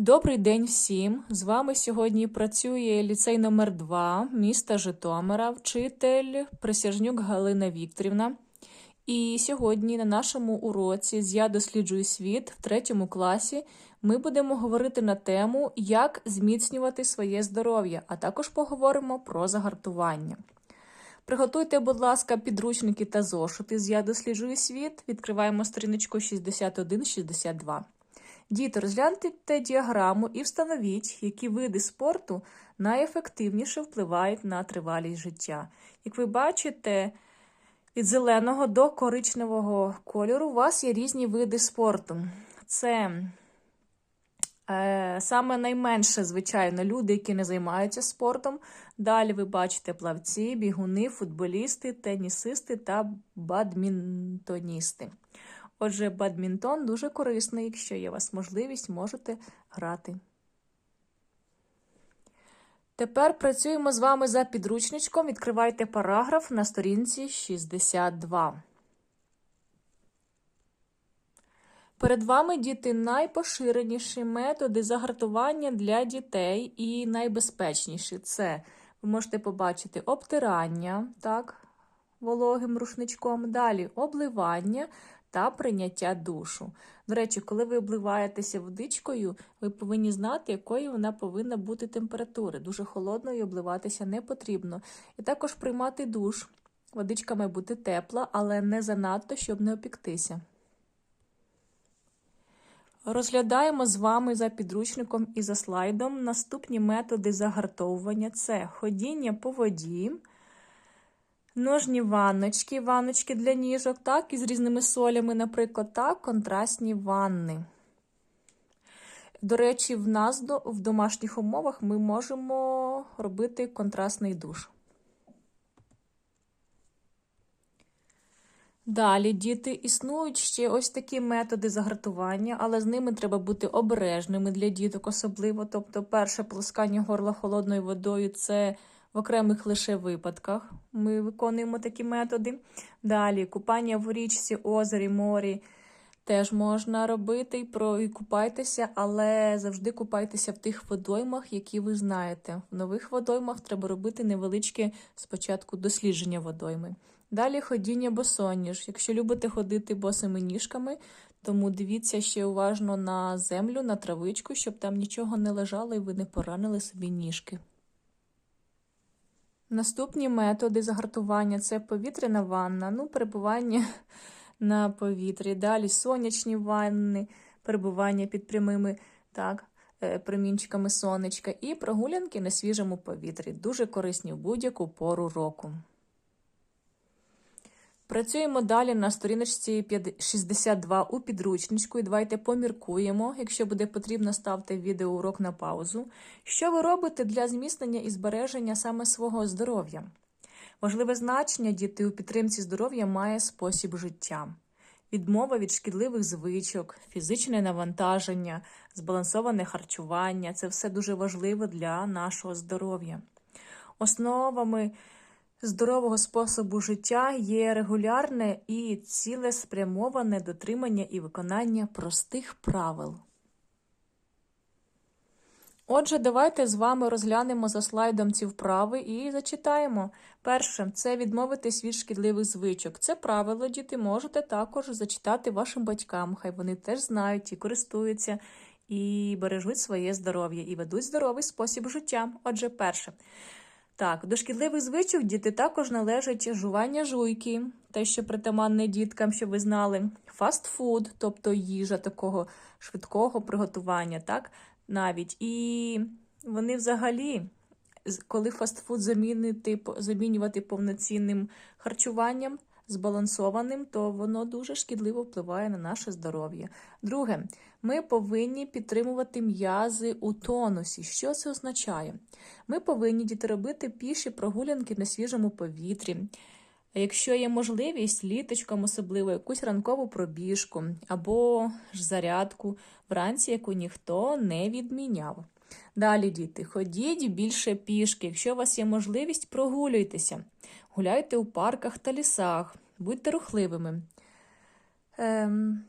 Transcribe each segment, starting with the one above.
Добрий день всім! З вами сьогодні працює ліцей номер 2 міста Житомира, вчитель Присяжнюк Галина Вікторівна. І сьогодні на нашому уроці з Я досліджую світ в третьому класі ми будемо говорити на тему, як зміцнювати своє здоров'я, а також поговоримо про загартування. Приготуйте, будь ласка, підручники та зошити з Я досліджую світ. Відкриваємо сторіночку 61-62. Діти, розгляньте діаграму і встановіть, які види спорту найефективніше впливають на тривалість життя. Як ви бачите, від зеленого до коричневого кольору у вас є різні види спорту. Це е, саме найменше, звичайно, люди, які не займаються спортом. Далі ви бачите плавці, бігуни, футболісти, тенісисти та бадмінтоністи. Отже, бадмінтон дуже корисний, якщо є у вас можливість, можете грати. Тепер працюємо з вами за підручничком. Відкривайте параграф на сторінці 62. Перед вами діти найпоширеніші методи загартування для дітей і найбезпечніші. Це ви можете побачити обтирання, так, вологим рушничком, далі обливання та прийняття душу. До речі, коли ви обливаєтеся водичкою, ви повинні знати, якої вона повинна бути температури. Дуже холодною обливатися не потрібно. І також приймати душ. Водичка має бути тепла, але не занадто, щоб не опіктися. Розглядаємо з вами за підручником і за слайдом наступні методи загартовування: це ходіння по воді ножні ванночки, ванночки для ніжок, так, із різними солями, наприклад, так, контрастні ванни. До речі, в нас в домашніх умовах ми можемо робити контрастний душ. Далі, діти, існують ще ось такі методи загартування, але з ними треба бути обережними для діток, особливо. Тобто, перше полоскання горла холодною водою це в окремих лише випадках ми виконуємо такі методи. Далі купання в річці, озері, морі теж можна робити і купайтеся, але завжди купайтеся в тих водоймах, які ви знаєте. В нових водоймах треба робити невеличке спочатку дослідження водойми. Далі ходіння босоніж. Якщо любите ходити босими ніжками, тому дивіться ще уважно на землю, на травичку, щоб там нічого не лежало і ви не поранили собі ніжки. Наступні методи загартування це повітряна ванна, ну, перебування на повітрі. Далі сонячні ванни, перебування під прямими так, е, промінчиками сонечка і прогулянки на свіжому повітрі. Дуже корисні в будь-яку пору року. Працюємо далі на сторіночці 62 у підручничку і давайте поміркуємо. Якщо буде потрібно, ставте відеоурок на паузу. Що ви робите для зміцнення і збереження саме свого здоров'я? Важливе значення діти у підтримці здоров'я має спосіб життя. Відмова від шкідливих звичок, фізичне навантаження, збалансоване харчування це все дуже важливо для нашого здоров'я. Основами здорового способу життя є регулярне і цілеспрямоване дотримання і виконання простих правил. Отже, давайте з вами розглянемо за слайдом ці вправи і зачитаємо. Перше, це відмовитись від шкідливих звичок. Це правило, діти можете також зачитати вашим батькам. Хай вони теж знають і користуються, і бережуть своє здоров'я, і ведуть здоровий спосіб життя. Отже, перше. Так, до шкідливих звичок діти також належать жування жуйки, те, що притаманне діткам, щоб ви знали, фастфуд, тобто їжа такого швидкого приготування, так, навіть. І вони взагалі, коли фастфуд замінити, замінювати повноцінним харчуванням, збалансованим, то воно дуже шкідливо впливає на наше здоров'я. Друге, ми повинні підтримувати м'язи у тонусі. Що це означає? Ми повинні діти робити піші прогулянки на свіжому повітрі. Якщо є можливість, літочком особливо якусь ранкову пробіжку або ж зарядку вранці, яку ніхто не відміняв. Далі, діти, ходіть більше пішки. Якщо у вас є можливість, прогулюйтеся. Гуляйте у парках та лісах, будьте рухливими. Ем...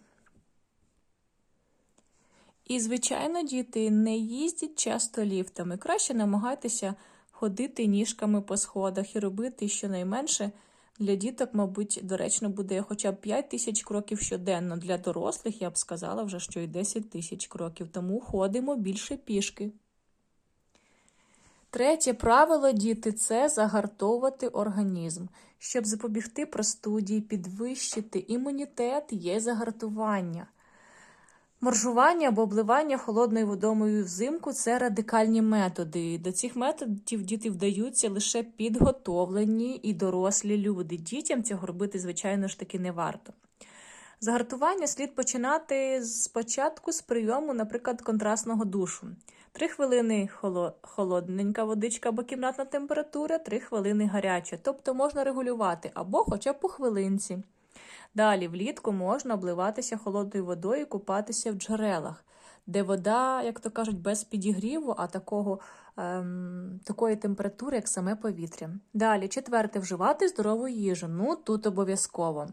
І, звичайно, діти не їздять часто ліфтами. Краще намагайтеся ходити ніжками по сходах і робити щонайменше для діток, мабуть, доречно буде хоча б 5 тисяч кроків щоденно. Для дорослих я б сказала вже, що і 10 тисяч кроків. Тому ходимо більше пішки. Третє правило діти це загартовувати організм. Щоб запобігти простуді, підвищити імунітет, є загартування. Моржування або обливання холодною водою взимку це радикальні методи. До цих методів діти вдаються лише підготовлені і дорослі люди. Дітям цього робити, звичайно ж таки, не варто. Загартування слід починати спочатку з прийому, наприклад, контрастного душу. Три хвилини холодненька водичка або кімнатна температура, три хвилини гаряча. Тобто можна регулювати або хоча б по хвилинці. Далі влітку можна обливатися холодною водою і купатися в джерелах, де вода, як то кажуть, без підігріву, а такого, ем, такої температури, як саме повітря. Далі, четверте, вживати здорову їжу. Ну, тут обов'язково.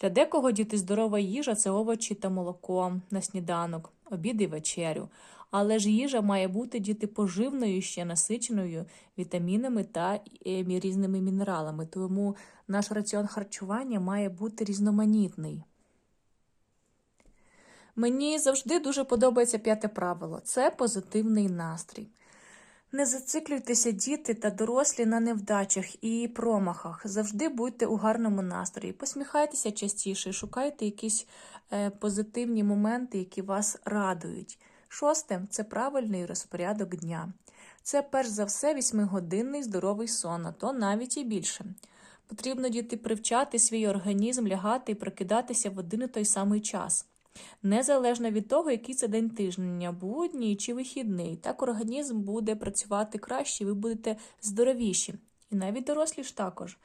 Для декого діти здорова їжа це овочі та молоко на сніданок, обід і вечерю. Але ж їжа має бути діти поживною ще насиченою вітамінами та е, різними мінералами. Тому наш раціон харчування має бути різноманітний. Мені завжди дуже подобається п'яте правило це позитивний настрій. Не зациклюйтеся, діти та дорослі на невдачах і промахах. Завжди будьте у гарному настрої. Посміхайтеся частіше, шукайте якісь е, позитивні моменти, які вас радують. Шосте це правильний розпорядок дня. Це перш за все вісьмигодинний здоровий сон, а то навіть і більше. Потрібно діти привчати свій організм лягати і прокидатися в один і той самий час. Незалежно від того, який це день тижня, будній чи вихідний, так організм буде працювати краще, ви будете здоровіші. І навіть дорослі ж також.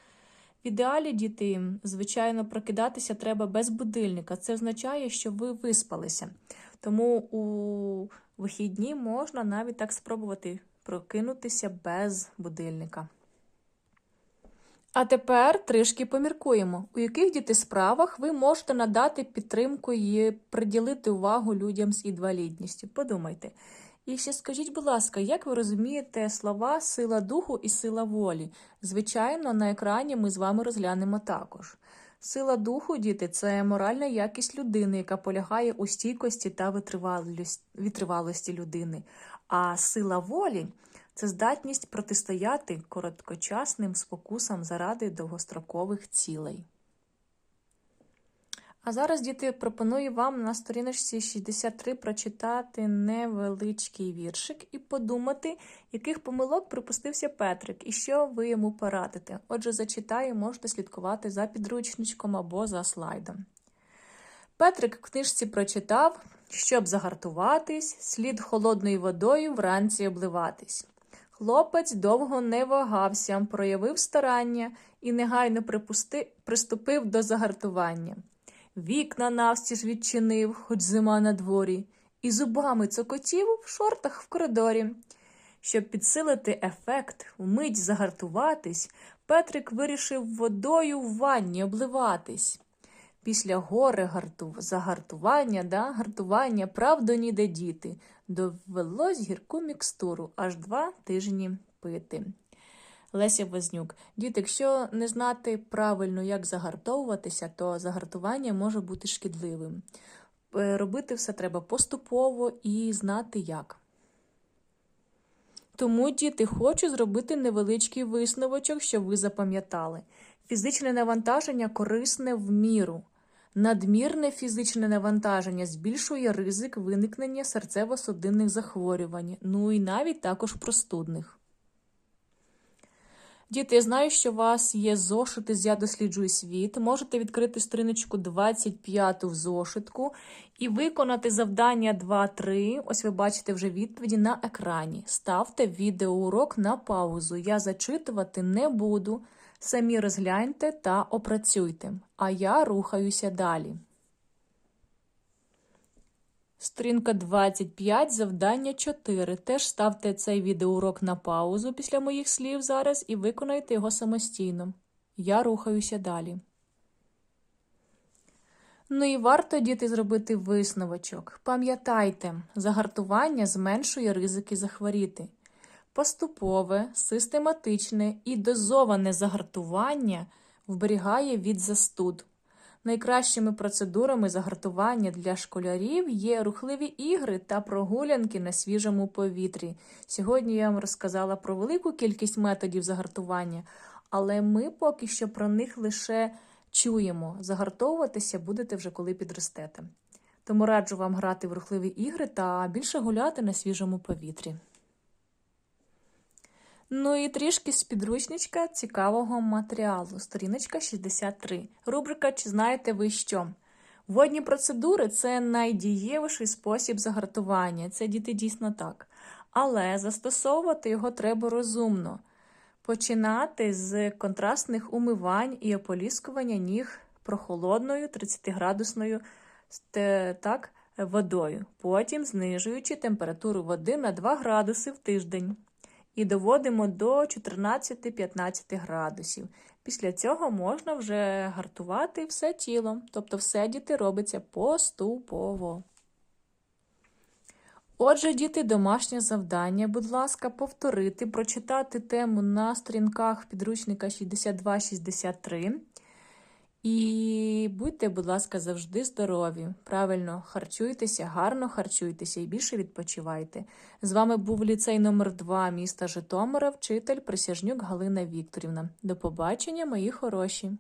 В ідеалі діти, звичайно, прокидатися треба без будильника. Це означає, що ви виспалися. Тому у вихідні можна навіть так спробувати прокинутися без будильника. А тепер трішки поміркуємо, у яких діти справах ви можете надати підтримку і приділити увагу людям з інвалідністю. Подумайте. І ще скажіть, будь ласка, як ви розумієте слова сила духу і сила волі? Звичайно, на екрані ми з вами розглянемо також. Сила духу, діти, це моральна якість людини, яка полягає у стійкості та витривалості людини. А сила волі це здатність протистояти короткочасним спокусам заради довгострокових цілей. А зараз, діти, пропоную вам на сторіночці 63 прочитати невеличкий віршик і подумати, яких помилок припустився Петрик і що ви йому порадите. Отже, зачитаю, можете слідкувати за підручничком або за слайдом. Петрик в книжці прочитав, щоб загартуватись, слід холодною водою вранці обливатись. Хлопець довго не вагався, проявив старання і негайно припусти... приступив до загартування. Вікна навстіж відчинив, хоч зима на дворі, і зубами цокотів в шортах в коридорі. Щоб підсилити ефект, вмить загартуватись, Петрик вирішив водою в ванні обливатись. Після гори гарту... загартування, да, гартування, правду ніде діти, довелось гірку мікстуру аж два тижні пити. Леся Вознюк. Діти, якщо не знати правильно, як загартовуватися, то загартування може бути шкідливим. Е, робити все треба поступово і знати як. Тому, діти, хочу зробити невеличкий висновочок, щоб ви запам'ятали. Фізичне навантаження корисне в міру. Надмірне фізичне навантаження збільшує ризик виникнення серцево-судинних захворювань, ну і навіть також простудних. Діти, я знаю, що у вас є зошити з Я досліджую світ. Можете відкрити сторіночку 25 в зошитку і виконати завдання 2-3. Ось ви бачите вже відповіді на екрані. Ставте відеоурок на паузу. Я зачитувати не буду. Самі розгляньте та опрацюйте. А я рухаюся далі. Сторінка 25, завдання 4. Теж ставте цей відеоурок на паузу після моїх слів зараз і виконайте його самостійно. Я рухаюся далі. Ну і варто діти зробити висновочок. Пам'ятайте, загартування зменшує ризики захворіти. Поступове, систематичне і дозоване загартування вберігає від застуд. Найкращими процедурами загартування для школярів є рухливі ігри та прогулянки на свіжому повітрі. Сьогодні я вам розказала про велику кількість методів загартування, але ми поки що про них лише чуємо. Загартовуватися будете вже коли підростете. Тому раджу вам грати в рухливі ігри та більше гуляти на свіжому повітрі. Ну і трішки з підручничка цікавого матеріалу. Сторіночка 63. Рубрика Чи знаєте ви що? Водні процедури це найдієвіший спосіб загартування. Це діти дійсно так. Але застосовувати його треба розумно. Починати з контрастних умивань і ополіскування ніг прохолодною 30-градусною так, водою, потім знижуючи температуру води на 2 градуси в тиждень і доводимо до 14-15 градусів. Після цього можна вже гартувати все тіло, тобто все діти робиться поступово. Отже, діти, домашнє завдання, будь ласка, повторити, прочитати тему на сторінках підручника 62-63. І будьте, будь ласка, завжди здорові. Правильно харчуйтеся, гарно харчуйтеся і більше відпочивайте. З вами був ліцей номер 2 міста Житомира, вчитель Присяжнюк Галина Вікторівна. До побачення, мої хороші!